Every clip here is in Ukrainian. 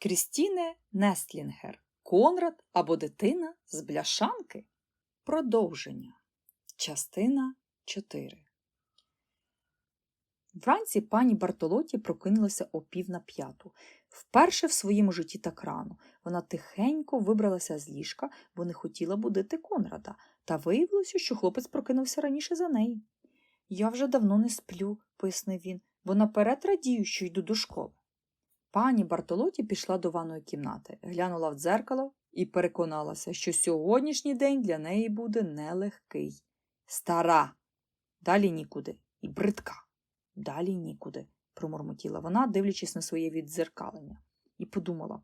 Крістіне Нестлінгер. Конрад або дитина з бляшанки. Продовження. Частина 4. Вранці пані Бартолоті прокинулася о пів на п'яту. Вперше в своєму житті так рано. Вона тихенько вибралася з ліжка, бо не хотіла будити Конрада, та виявилося, що хлопець прокинувся раніше за неї. Я вже давно не сплю, пояснив він, бо наперед радію, що йду до школи. Пані Бартолоті пішла до ванної кімнати, глянула в дзеркало і переконалася, що сьогоднішній день для неї буде нелегкий. Стара, далі нікуди, і бридка, далі нікуди, промурмотіла вона, дивлячись на своє віддзеркалення, і подумала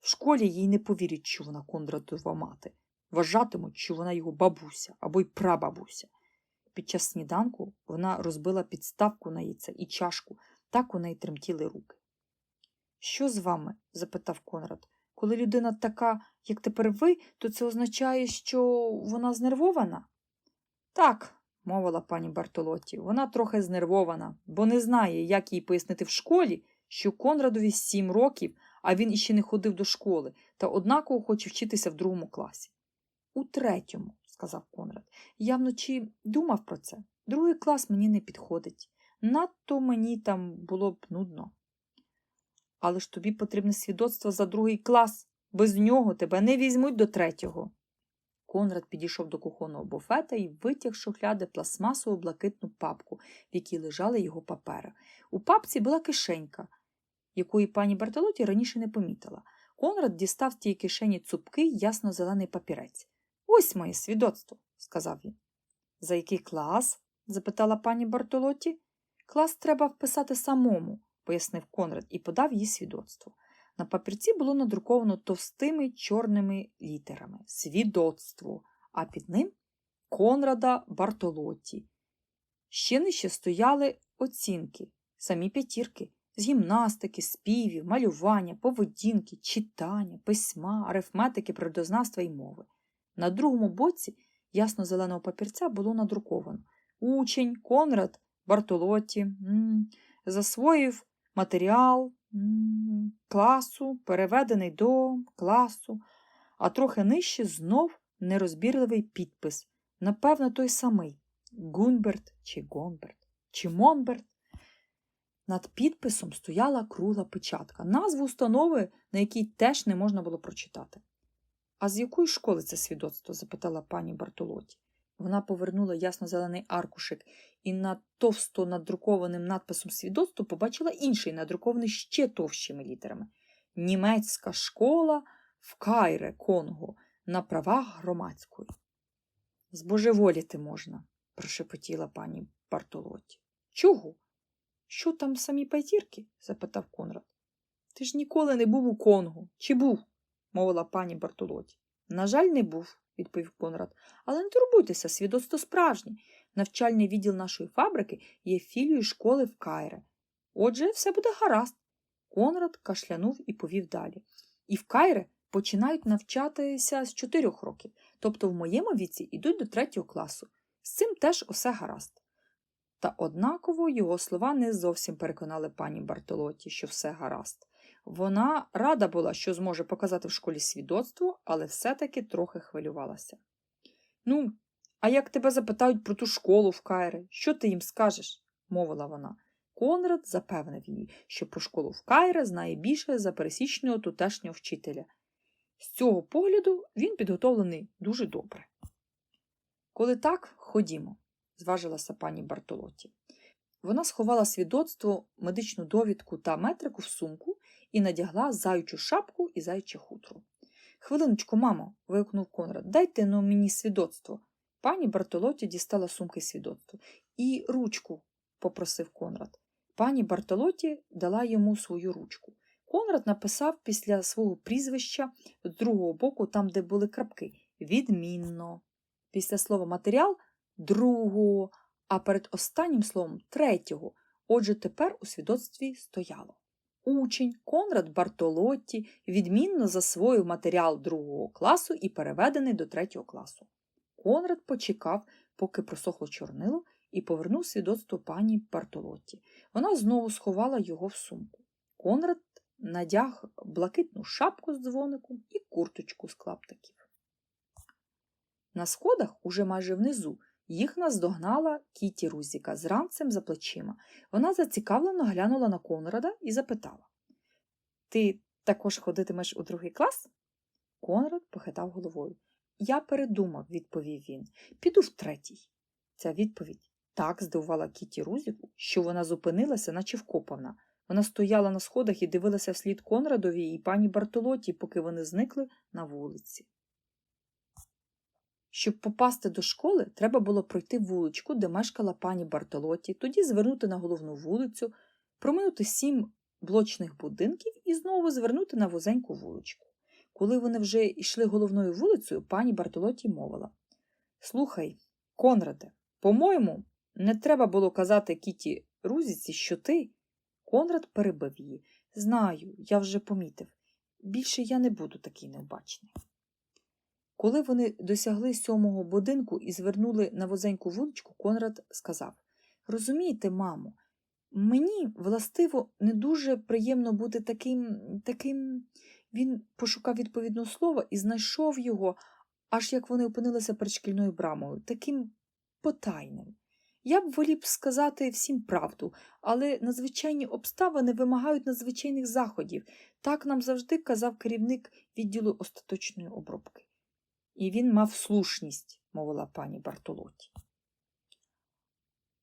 в школі їй не повірять, що вона Кондратова мати, вважатимуть, що вона його бабуся або й прабабуся. Під час сніданку вона розбила підставку на яйце і чашку, так у неї тремтіли руки. Що з вами? запитав Конрад. Коли людина така, як тепер ви, то це означає, що вона знервована? Так, мовила пані Бартолоті, вона трохи знервована, бо не знає, як їй пояснити в школі, що Конрадові сім років, а він іще не ходив до школи, та однаково хоче вчитися в другому класі. У третьому, сказав Конрад, я вночі думав про це. Другий клас мені не підходить. Надто мені там було б нудно. Але ж тобі потрібне свідоцтво за другий клас. Без нього тебе не візьмуть до третього. Конрад підійшов до кухонного буфета і витяг з шухляди пластмасову блакитну папку, в якій лежали його папери. У папці була кишенька, якої пані Бартолоті раніше не помітила. Конрад дістав з тієї кишені цупкий ясно-зелений папірець. Ось моє свідоцтво, сказав він. За який клас? запитала пані Бартолоті. Клас треба вписати самому, пояснив Конрад і подав їй свідоцтво. На папірці було надруковано товстими чорними літерами свідоцтво, а під ним Конрада Бартолоті. Ще нижче стояли оцінки, самі п'ятірки з гімнастики, співів, малювання, поведінки, читання, письма, арифметики, природознавства і мови. На другому боці ясно-зеленого папірця було надруковано Учень, Конрад, Бартолоті, засвоїв матеріал класу, переведений до класу, а трохи нижче знов нерозбірливий підпис. Напевно, той самий Гунберт чи Гонберт, чи Монберт. Над підписом стояла кругла печатка, назву установи, на якій теж не можна було прочитати. А з якої школи це свідоцтво? запитала пані Бартолоті. Вона повернула ясно-зелений аркушик і над товсто надрукованим надписом свідоцтво побачила інший, надрукований ще товщими літерами Німецька школа в Кайре, Конго, на правах громадської. Збожеволіти можна, прошепотіла пані Бартолоті. Чого? Що там самі пайтірки? запитав Конрад. Ти ж ніколи не був у Конго. Чи був? мовила пані Бартолоті. На жаль, не був, відповів Конрад. Але не турбуйтеся, свідоцтво справжнє. Навчальний відділ нашої фабрики є філією школи в Кайре. Отже, все буде гаразд. Конрад кашлянув і повів далі. І в Кайре починають навчатися з чотирьох років, тобто в моєму віці йдуть до третього класу. З цим теж усе гаразд. Та однаково його слова не зовсім переконали пані Бартолоті, що все гаразд. Вона рада була, що зможе показати в школі свідоцтво, але все-таки трохи хвилювалася. Ну, а як тебе запитають про ту школу в Кайре, що ти їм скажеш? мовила вона. Конрад запевнив її, що про школу в Кайре знає більше за пересічного тутешнього вчителя. З цього погляду він підготовлений дуже добре. Коли так, ходімо, зважилася пані Бартолоті. Вона сховала свідоцтво, медичну довідку та метрику в сумку і надягла заючу шапку і заюче хутро. Хвилиночку, мамо, вигукнув Конрад, дайте ну мені свідоцтво. Пані Бартолоті дістала сумки свідоцтво. І ручку, попросив Конрад. Пані Бартолоті дала йому свою ручку. Конрад написав після свого прізвища з другого боку, там, де були крапки, відмінно. Після слова матеріал другого, а перед останнім словом третього. Отже, тепер у свідоцтві стояло. Учень Конрад Бартолотті відмінно засвоїв матеріал другого класу і переведений до третього класу. Конрад почекав, поки просохло чорнило, і повернув свідоцтво пані Бартолотті. Вона знову сховала його в сумку. Конрад надяг блакитну шапку з дзвоником і курточку з клаптиків. На сходах, уже майже внизу, їх наздогнала Кіті Рузіка з ранцем за плечима. Вона зацікавлено глянула на Конрада і запитала Ти також ходитимеш у другий клас? Конрад похитав головою. Я передумав, відповів він. Піду в третій. Ця відповідь так здивувала Кіті Рузіку, що вона зупинилася, наче вкопана. Вона стояла на сходах і дивилася вслід Конрадові і пані Бартолоті, поки вони зникли на вулиці. Щоб попасти до школи, треба було пройти вуличку, де мешкала пані Бартолоті, тоді звернути на головну вулицю, проминути сім блочних будинків і знову звернути на вузеньку вуличку. Коли вони вже йшли головною вулицею, пані Бартолоті мовила Слухай, Конраде, по-моєму, не треба було казати Кіті Рузіці, що ти. Конрад перебив її. Знаю, я вже помітив. Більше я не буду такий необачний. Коли вони досягли сьомого будинку і звернули на возеньку вуличку, Конрад сказав Розумієте, мамо, мені властиво не дуже приємно бути таким, таким. Він пошукав відповідне слово і знайшов його, аж як вони опинилися перед шкільною брамою, таким потайним. Я б волів сказати всім правду, але надзвичайні обставини вимагають надзвичайних заходів. Так нам завжди казав керівник відділу остаточної обробки. І він мав слушність, мовила пані Бартолоті.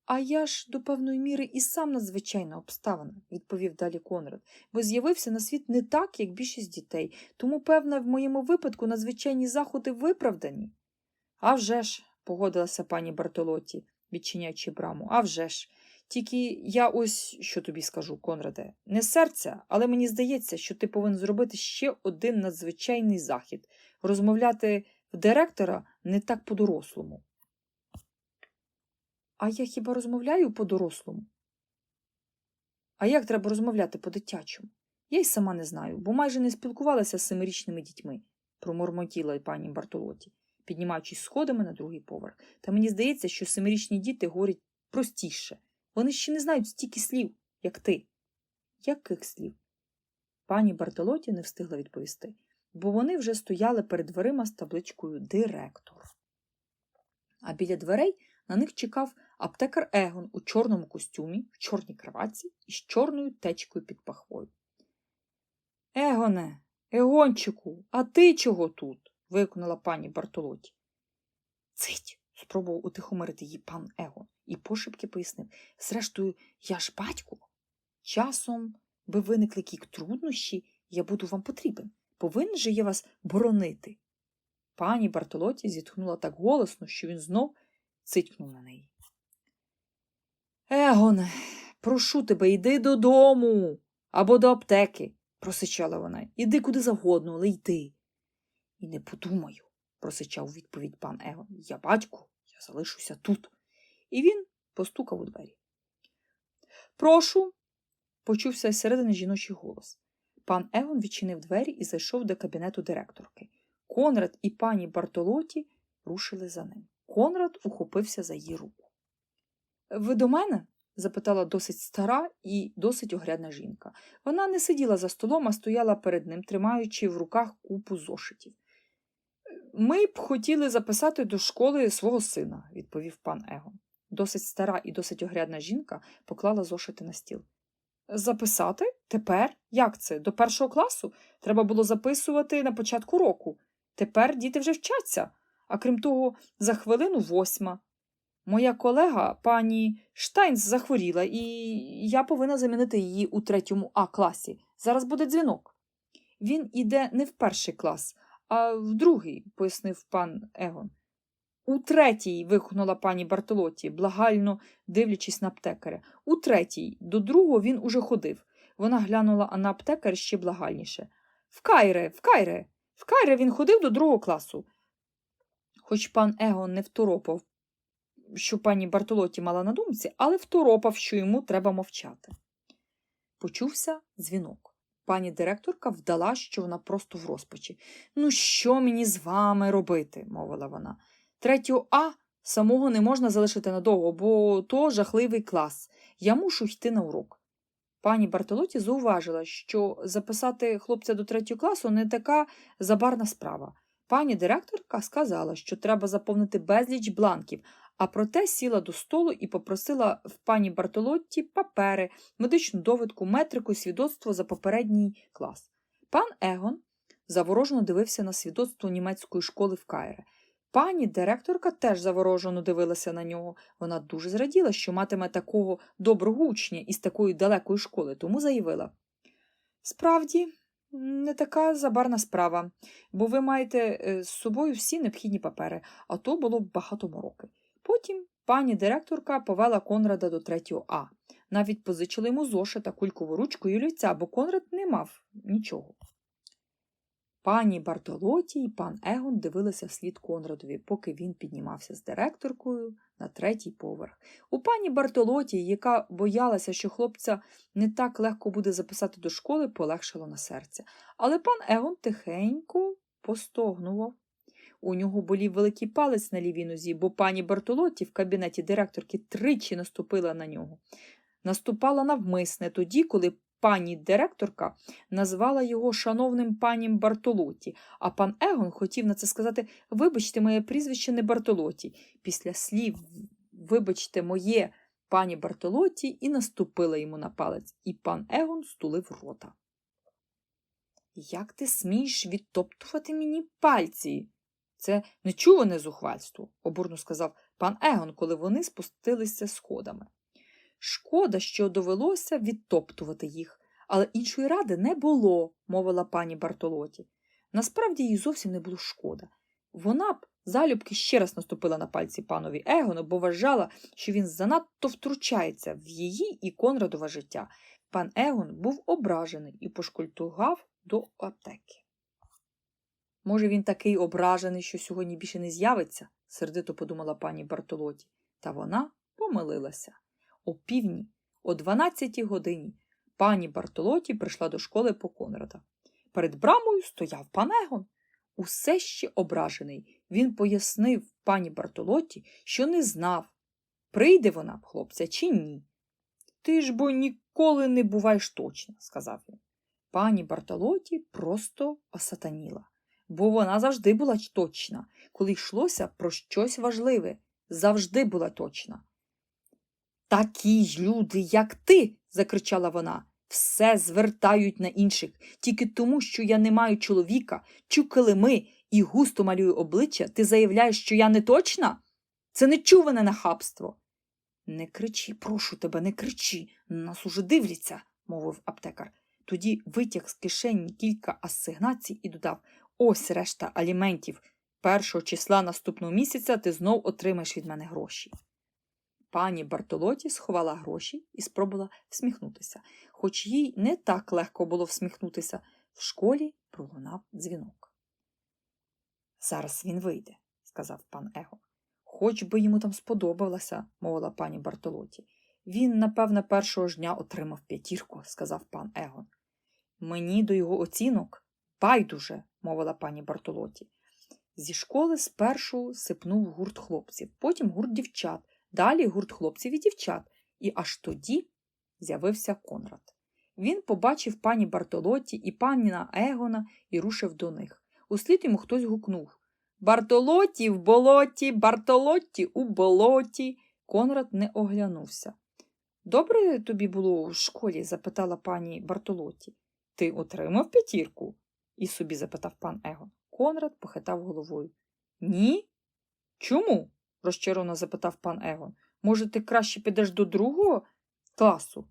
А я ж до певної міри і сам надзвичайна обставина, відповів далі Конрад, бо з'явився на світ не так, як більшість дітей, тому, певно, в моєму випадку надзвичайні заходи виправдані. «А вже ж», – погодилася пані Бартолоті, відчиняючи браму, «а вже ж. Тільки я ось що тобі скажу, Конраде, не серця, але мені здається, що ти повинен зробити ще один надзвичайний захід розмовляти в директора не так по-дорослому. А я хіба розмовляю по-дорослому? А як треба розмовляти по-дитячому? Я й сама не знаю, бо майже не спілкувалася з семирічними дітьми, промормотіла пані Бартолоті, піднімаючись сходами на другий поверх. Та мені здається, що семирічні діти говорять простіше. Вони ще не знають стільки слів, як ти. Яких слів? Пані Бартолоті не встигла відповісти, бо вони вже стояли перед дверима з табличкою Директор. А біля дверей на них чекав аптекар Егон у чорному костюмі, в чорній краватці і з чорною течкою під пахвою. Егоне, Егончику, а ти чого тут? виконала пані Бартолоті. Цить, спробував утихомирити її пан Егон і пошепки пояснив. Зрештою, я ж батько. Часом би виникли які труднощі, я буду вам потрібен. Повинен же я вас боронити. Пані Бартолоті зітхнула так голосно, що він знов цитькнув на неї. Егоне, прошу тебе, йди додому або до аптеки, просичала вона. Іди куди завгодно, але йди. І не подумаю, просичав відповідь пан Егон. Я батько, я залишуся тут. І він постукав у двері. Прошу, почувся із середини жіночий голос. Пан Егон відчинив двері і зайшов до кабінету директорки. Конрад і пані Бартолоті рушили за ним. Конрад ухопився за її руку. Ви до мене? запитала досить стара і досить огрядна жінка. Вона не сиділа за столом, а стояла перед ним, тримаючи в руках купу зошитів. Ми б хотіли записати до школи свого сина, відповів пан Егон. Досить стара і досить огрядна жінка поклала зошити на стіл. Записати? Тепер? Як це? До першого класу? Треба було записувати на початку року. Тепер діти вже вчаться, а крім того, за хвилину восьма. Моя колега, пані Штайнс, захворіла, і я повинна замінити її у третьому А класі. Зараз буде дзвінок. Він іде не в перший клас, а в другий, пояснив пан Егон. У третій, вигукнула пані Бартолоті, благально дивлячись на аптекаря. У третій, до другого він уже ходив. Вона глянула на аптекар ще благальніше. В Кайре, в Кайре, в Кайре він ходив до другого класу. Хоч пан Егон не второпав, що пані Бартолоті мала на думці, але второпав, що йому треба мовчати. Почувся дзвінок. Пані директорка вдала, що вона просто в розпачі. Ну, що мені з вами робити? мовила вона. Третього А самого не можна залишити надовго, бо то жахливий клас. Я мушу йти на урок. Пані Бартолоті зауважила, що записати хлопця до третього класу не така забарна справа. Пані директорка сказала, що треба заповнити безліч бланків, а проте сіла до столу і попросила в пані Бартолотті папери, медичну довідку, метрику і свідоцтво за попередній клас. Пан Егон заворожено дивився на свідоцтво німецької школи в Кайре. Пані директорка теж заворожено дивилася на нього. Вона дуже зраділа, що матиме такого доброго учня із такої далекої школи, тому заявила Справді, не така забарна справа, бо ви маєте е, з собою всі необхідні папери, а то було б багато мороки. Потім пані директорка повела Конрада до третього А. Навіть позичила йому зошита, кулькову ручку і олівця, бо Конрад не мав нічого. Пані Бартолоті і пан Егон дивилися вслід Конрадові, поки він піднімався з директоркою на третій поверх. У пані Бартолоті, яка боялася, що хлопця не так легко буде записати до школи, полегшило на серце. Але пан Егон тихенько постогнував. У нього болів великий палець на лівій нозі, бо пані Бартолоті в кабінеті директорки тричі наступила на нього. Наступала навмисне тоді, коли пані директорка назвала його шановним панім Бартолоті, а пан Егон хотів на це сказати Вибачте, моє прізвище не Бартолоті. Після слів Вибачте, моє пані Бартолоті і наступила йому на палець, і пан Егон стулив рота. Як ти смієш відтоптувати мені пальці? Це нечуване зухвальство, обурно сказав пан Егон, коли вони спустилися сходами. Шкода, що довелося відтоптувати їх, але іншої ради не було, мовила пані Бартолоті. Насправді їй зовсім не було шкода. Вона б залюбки ще раз наступила на пальці панові Егону, бо вважала, що він занадто втручається в її і Конрадове життя. Пан Егон був ображений і пошкультугав до аптеки. Може, він такий ображений, що сьогодні більше не з'явиться, сердито подумала пані Бартолоті, та вона помилилася. О півдні, о 12 годині, пані Бартолоті прийшла до школи по Конрада. Перед брамою стояв пан Егон. Усе ще ображений. Він пояснив пані Бартолоті, що не знав, прийде вона хлопця чи ні. Ти ж бо ніколи не буваєш точно, сказав він. Пані Бартолоті просто осатаніла, бо вона завжди була точна, коли йшлося про щось важливе, завжди була точна. Такі люди, як ти, закричала вона, все звертають на інших, тільки тому, що я не маю чоловіка, чу килими і густо малюю обличчя, ти заявляєш, що я не точна? Це нечуване нахабство. Не кричи, прошу тебе, не кричи, нас уже дивляться, мовив аптекар. Тоді витяг з кишені кілька асигнацій і додав ось решта аліментів. Першого числа наступного місяця ти знов отримаєш від мене гроші. Пані Бартолоті сховала гроші і спробувала всміхнутися, хоч їй не так легко було всміхнутися. В школі пролунав дзвінок. Зараз він вийде, сказав пан Его. Хоч би йому там сподобалося, мовила пані Бартолоті. Він, напевне, першого ж дня отримав п'ятірку, сказав пан Егон. Мені до його оцінок байдуже, мовила пані Бартолоті. Зі школи спершу сипнув гурт хлопців, потім гурт дівчат, далі гурт хлопців і дівчат, і аж тоді з'явився Конрад. Він побачив пані Бартолоті і паніна Егона і рушив до них. Услід йому хтось гукнув Бартолоті в болоті, Бартолоті у болоті. Конрад не оглянувся. Добре тобі було у школі? запитала пані Бартолоті. Ти отримав п'ятірку? і собі запитав пан Егон. Конрад похитав головою. Ні? Чому? Розчаровано запитав пан Егон. Може, ти краще підеш до другого класу?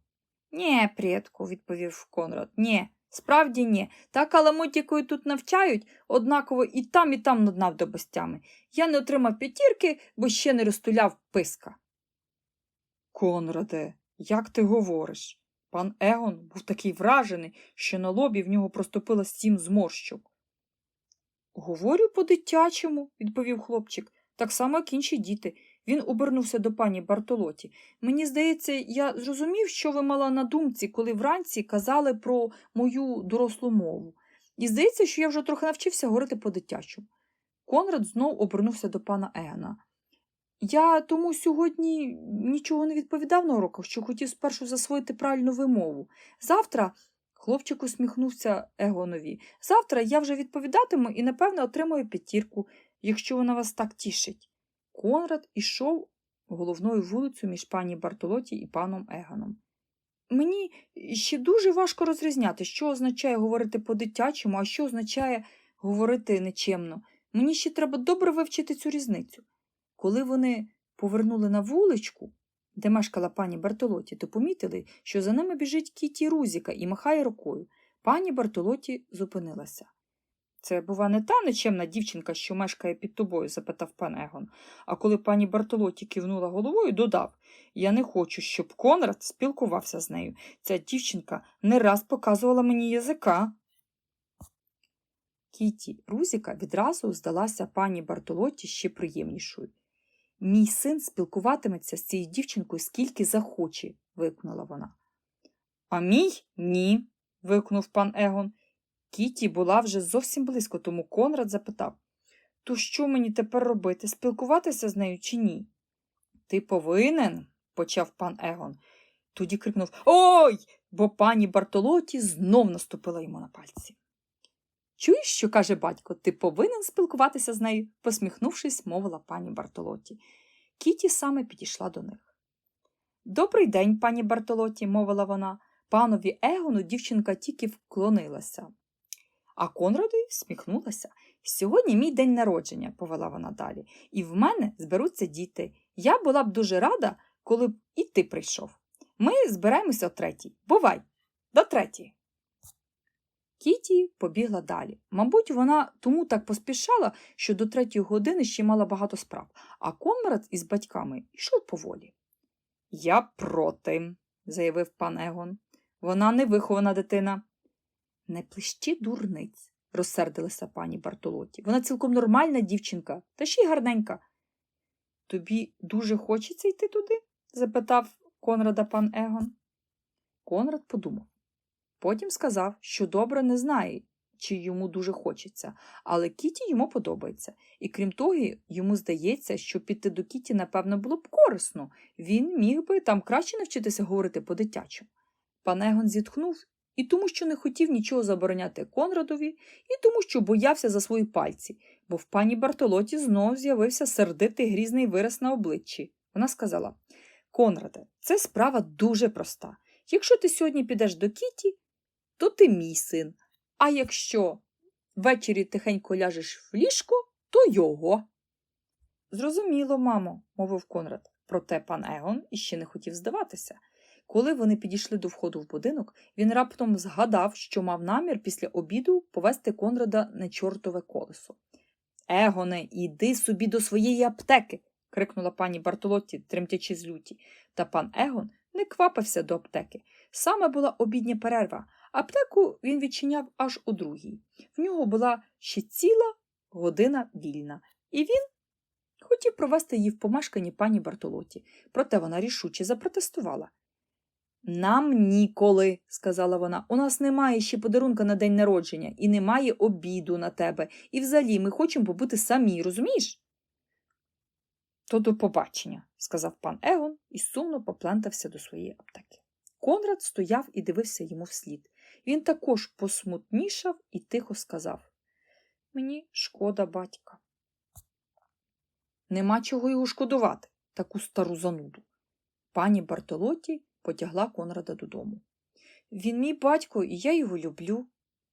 Нє, предку, відповів Конрад. Нє, справді ні. Та каламуть, якою тут навчають, однаково і там, і там над навдобостями. Я не отримав п'ятірки, бо ще не розтуляв писка. Конраде, як ти говориш? Пан Егон був такий вражений, що на лобі в нього проступило сім зморщок. Говорю по-дитячому, відповів хлопчик, так само, як інші діти. Він обернувся до пані Бартолоті. Мені здається, я зрозумів, що ви мала на думці, коли вранці казали про мою дорослу мову. І здається, що я вже трохи навчився говорити по-дитячому. Конрад знов обернувся до пана Егона. Я тому сьогодні нічого не відповідав на уроках, що хотів спершу засвоїти правильну вимову. Завтра, хлопчик усміхнувся Егонові, завтра я вже відповідатиму і, напевно, отримаю п'ятірку, якщо вона вас так тішить. Конрад ішов головною вулицею між пані Бартолоті і паном Егоном. Мені ще дуже важко розрізняти, що означає говорити по-дитячому, а що означає говорити нечемно. Мені ще треба добре вивчити цю різницю. Коли вони повернули на вуличку, де мешкала пані Бартолоті, то помітили, що за ними біжить Кіті Рузіка і махає рукою. Пані Бартолоті зупинилася. Це, бува, не та нечемна дівчинка, що мешкає під тобою? запитав пан Егон. А коли пані Бартолоті кивнула головою, додав Я не хочу, щоб Конрад спілкувався з нею. Ця дівчинка не раз показувала мені язика. Кіті Рузіка відразу здалася пані Бартолоті ще приємнішою. Мій син спілкуватиметься з цією дівчинкою скільки захоче, викнула вона. А мій ні, викнув пан Егон. Кіті була вже зовсім близько, тому Конрад запитав То що мені тепер робити? Спілкуватися з нею чи ні? Ти повинен, почав пан Егон. Тоді крикнув Ой! бо пані Бартолоті знов наступила йому на пальці. Чуєш, що каже батько, ти повинен спілкуватися з нею, посміхнувшись, мовила пані Бартолоті. Кіті саме підійшла до них. Добрий день, пані Бартолоті, мовила вона. Панові Егону дівчинка тільки вклонилася. А Конрадові всміхнулася. Сьогодні мій день народження, повела вона далі, і в мене зберуться діти. Я була б дуже рада, коли б і ти прийшов. Ми збираємося о третій. Бувай, до третій. Кіті побігла далі. Мабуть, вона тому так поспішала, що до третьої години ще мала багато справ, а Конрад із батьками йшов поволі. Я проти, заявив пан Егон. Вона не вихована дитина. Не плещи дурниць, розсердилася пані Бартолоті. Вона цілком нормальна дівчинка, та ще й гарненька. Тобі дуже хочеться йти туди? запитав Конрада пан Егон. Конрад подумав. Потім сказав, що добре не знає, чи йому дуже хочеться, але Кіті йому подобається, і крім того, йому здається, що піти до Кіті, напевно, було б корисно. Він міг би там краще навчитися говорити по-дитячому. Пан Егон зітхнув і тому, що не хотів нічого забороняти Конрадові, і тому, що боявся за свої пальці, бо в пані Бартолоті знов з'явився сердитий грізний вираз на обличчі. Вона сказала Конраде, це справа дуже проста. Якщо ти сьогодні підеш до Кіті, то ти мій син. А якщо ввечері тихенько ляжеш в ліжко, то його. Зрозуміло, мамо, мовив Конрад. Проте пан Егон іще не хотів здаватися. Коли вони підійшли до входу в будинок, він раптом згадав, що мав намір після обіду повести Конрада на чортове колесо. Егоне, іди собі до своєї аптеки. крикнула пані Бартолотті, тремтячи з люті. Та пан Егон не квапився до аптеки. Саме була обідня перерва. Аптеку він відчиняв аж у другій. В нього була ще ціла година вільна, і він хотів провести її в помешканні пані Бартолоті, проте вона рішуче запротестувала. Нам ніколи, сказала вона, у нас немає ще подарунка на день народження і немає обіду на тебе. І взагалі ми хочемо побути самі, розумієш? То до побачення, сказав пан Егон і сумно поплентався до своєї аптеки. Конрад стояв і дивився йому вслід. Він також посмутнішав і тихо сказав Мені шкода батька. Нема чого його шкодувати, таку стару зануду. Пані Бартолоті потягла Конрада додому. Він мій батько, і я його люблю.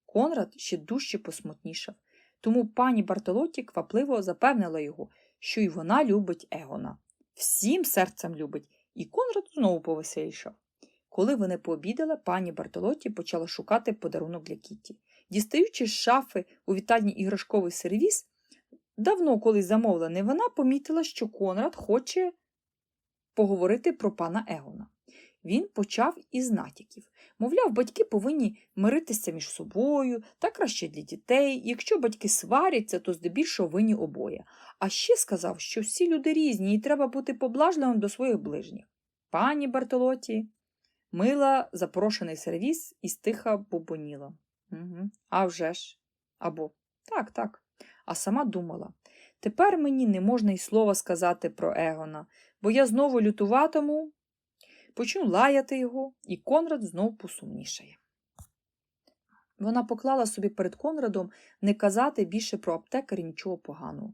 Конрад ще дужче посмутнішав, тому пані Бартолоті квапливо запевнила його, що й вона любить Егона. Всім серцем любить, і Конрад знову повеселішав. Коли вони пообідали, пані Бартолоті почала шукати подарунок для Кітті. Дістаючи з шафи у вітальні іграшковий сервіс, давно колись замовлений, вона помітила, що Конрад хоче поговорити про пана Егона. Він почав із натяків. Мовляв, батьки повинні миритися між собою та краще для дітей. Якщо батьки сваряться, то здебільшого винні обоє. А ще сказав, що всі люди різні і треба бути поблажливим до своїх ближніх. Пані Бартолоті мила запрошений сервіс і стиха бубоніла. Угу. А вже ж. Або так, так. А сама думала Тепер мені не можна й слова сказати про Егона, бо я знову лютуватиму, почну лаяти його, і Конрад знов посумнішає. Вона поклала собі перед Конрадом не казати більше про аптекаря нічого поганого,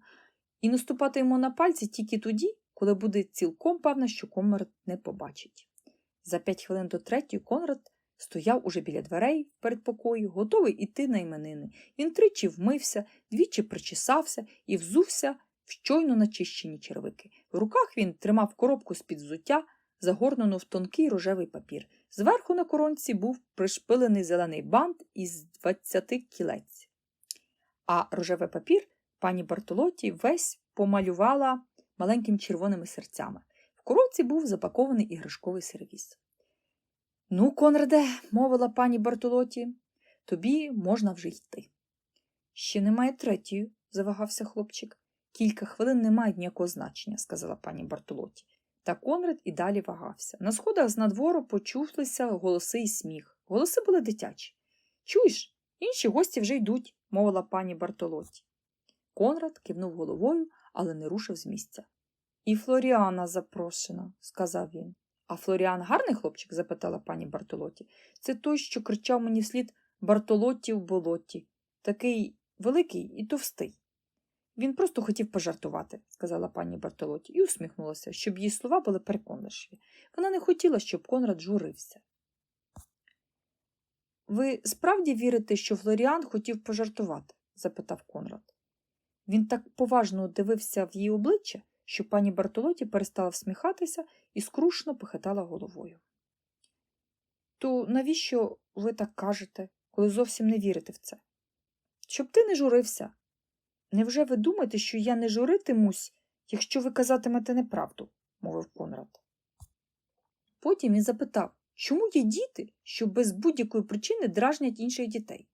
і наступати йому на пальці тільки тоді, коли буде цілком певна, що Конрад не побачить. За п'ять хвилин до третьої Конрад стояв уже біля дверей в передпокої, готовий іти на іменини. Він тричі вмився, двічі причесався і взувся в щойно начищені червики. В руках він тримав коробку з-під взуття, загорнену в тонкий рожевий папір. Зверху на коронці був пришпилений зелений бант із 20 кілець. А рожевий папір пані Бартолоті весь помалювала маленькими червоними серцями. В коробці був запакований іграшковий сервіс. Ну, Конраде, мовила пані Бартолоті, тобі можна вже йти. Ще немає третьої, завагався хлопчик. Кілька хвилин не мають ніякого значення, сказала пані Бартолоті. Та Конрад і далі вагався. На сходах з надвору почулися голоси і сміх. Голоси були дитячі. Чуєш, інші гості вже йдуть, мовила пані Бартолоті. Конрад кивнув головою, але не рушив з місця. І Флоріана запрошена, сказав він. А Флоріан гарний хлопчик? запитала пані Бартолоті. Це той, що кричав мені вслід Бартолотті в болоті. Такий великий і товстий. Він просто хотів пожартувати, сказала пані Бартолоті, і усміхнулася, щоб її слова були переконливі. Вона не хотіла, щоб Конрад журився. Ви справді вірите, що Флоріан хотів пожартувати? запитав Конрад. Він так поважно дивився в її обличчя, що пані Бартолоті перестала всміхатися і скрушно похитала головою. То навіщо ви так кажете, коли зовсім не вірите в це? Щоб ти не журився. Невже ви думаєте, що я не журитимусь, якщо ви казатимете неправду? мовив Конрад. Потім він запитав, чому є діти, що без будь-якої причини дражнять інших дітей?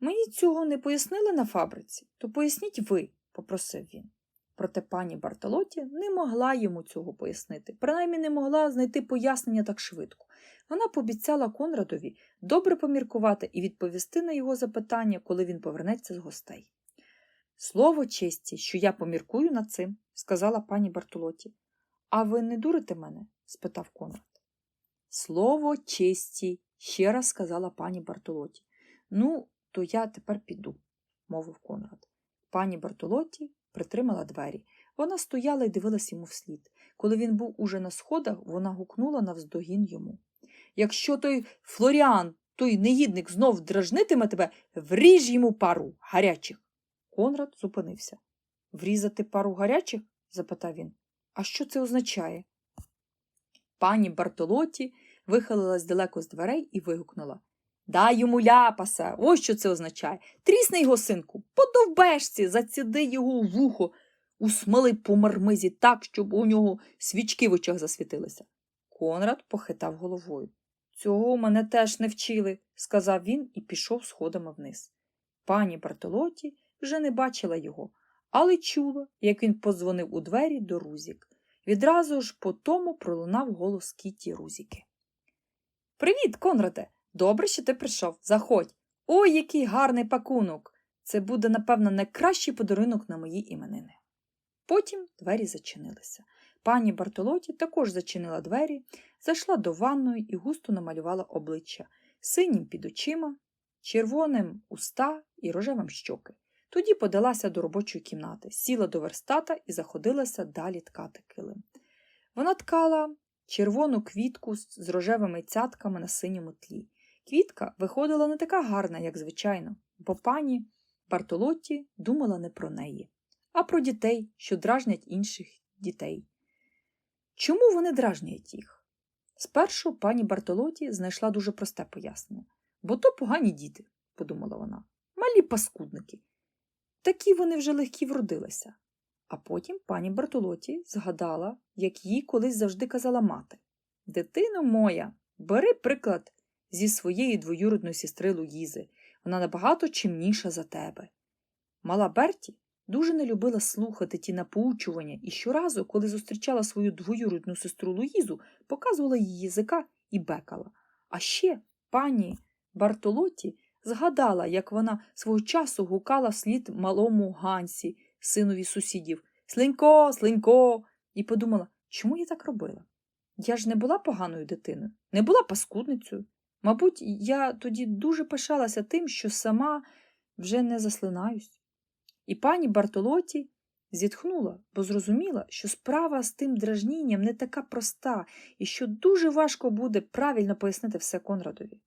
Мені цього не пояснили на фабриці, то поясніть ви, попросив він. Проте пані Бартолоті не могла йому цього пояснити, принаймні не могла знайти пояснення так швидко. Вона пообіцяла Конрадові добре поміркувати і відповісти на його запитання, коли він повернеться з гостей. Слово честі, що я поміркую над цим, сказала пані Бартолоті. А ви не дурите мене? спитав Конрад. Слово честі, ще раз сказала пані Бартолоті. Ну, то я тепер піду, мовив Конрад. Пані Бартолоті притримала двері. Вона стояла і дивилась йому вслід. Коли він був уже на сходах, вона гукнула навздогін йому. Якщо той Флоріан, той негідник знов дражнитиме тебе, вріж йому пару гарячих. Конрад зупинився. Врізати пару гарячих? запитав він. А що це означає? Пані Бартолоті вихилилась далеко з дверей і вигукнула Дай йому ляпаса, ось що це означає. Трісни його, синку, по довбешці, заціди його у вухо, усмали по мармизі так, щоб у нього свічки в очах засвітилися. Конрад похитав головою. Цього мене теж не вчили, сказав він і пішов сходами вниз. Пані Бартолоті вже не бачила його, але чула, як він подзвонив у двері до Рузік. Відразу ж по тому пролунав голос Кіті Рузіки. Привіт, Конраде! Добре, що ти прийшов. Заходь. Ой, який гарний пакунок. Це буде, напевно, найкращий подарунок на мої іменини. Потім двері зачинилися. Пані Бартолоті також зачинила двері, зайшла до ванної і густо намалювала обличчя синім під очима, червоним уста і рожевим щоки. Тоді подалася до робочої кімнати, сіла до верстата і заходилася далі ткати килим. Вона ткала червону квітку з рожевими цятками на синьому тлі. Квітка виходила не така гарна, як звичайно, бо пані Бартолотті думала не про неї, а про дітей, що дражнять інших дітей. Чому вони дражнять їх? Спершу пані Бартолоті знайшла дуже просте пояснення бо то погані діти, подумала вона, малі паскудники. Такі вони вже легкі вродилися. А потім пані Бартолоті згадала, як їй колись завжди казала мати Дитино моя, бери приклад зі своєї двоюродної сестри Луїзи, вона набагато чимніша за тебе. Мала Берті дуже не любила слухати ті напоучування і щоразу, коли зустрічала свою двоюродну сестру Луїзу, показувала їй язика і бекала. А ще пані Бартолоті згадала, як вона свого часу гукала вслід малому Гансі синові сусідів Слинько, слинько, і подумала, чому я так робила? Я ж не була поганою дитиною, не була паскудницею. Мабуть, я тоді дуже пишалася тим, що сама вже не заслинаюсь. І пані Бартолоті зітхнула, бо зрозуміла, що справа з тим дражнінням не така проста і що дуже важко буде правильно пояснити все Конрадові.